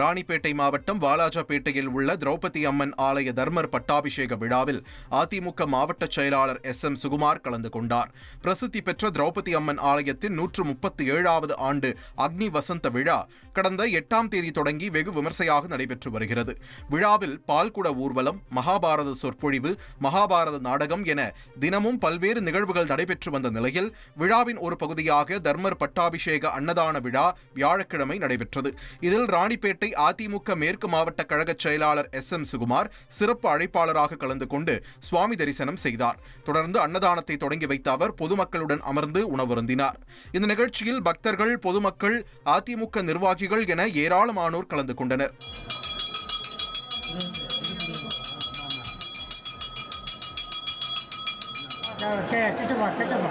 ராணிப்பேட்டை மாவட்டம் வாலாஜாபேட்டையில் உள்ள திரௌபதி அம்மன் ஆலய தர்மர் பட்டாபிஷேக விழாவில் அதிமுக மாவட்ட செயலாளர் எஸ் எம் சுகுமார் கலந்து கொண்டார். பிரசித்தி பெற்ற திரௌபதி அம்மன் ஆலயத்தின் நூற்று முப்பத்தி ஏழாவது ஆண்டு அக்னி வசந்த விழா கடந்த எட்டாம் தேதி தொடங்கி வெகு விமர்சையாக நடைபெற்று வருகிறது. விழாவில் பால்குட ஊர்வலம் மகாபாரத சொற்பொழிவு மகாபாரத நாடகம் என தினமும் பல்வேறு நிகழ்வுகள் நடைபெற்று வந்த நிலையில் விழாவின் ஒரு பகுதியாக தர்மர் பட்டாபிஷேக அன்னதான விழா வியாழக்கிழமை நடைபெற்றது. இதில் ராணிப்பேட்டை அதிமுக மேற்கு மாவட்ட கழக செயலாளர் எஸ் எம் சுகுமார் சிறப்பு அழைப்பாளராக கலந்து கொண்டு சுவாமி தரிசனம் செய்தார். தொடர்ந்து அன்னதானத்தை தொடங்கி வைத்த அவர் பொதுமக்களுடன் அமர்ந்து உணவருந்தினார் இந்த நிகழ்ச்சியில் பக்தர்கள் பொதுமக்கள் அதிமுக நிர்வாகிகள் என ஏராளமானோர் கலந்து கொண்டனர். கிட்டப்பா கிட்டப்பா.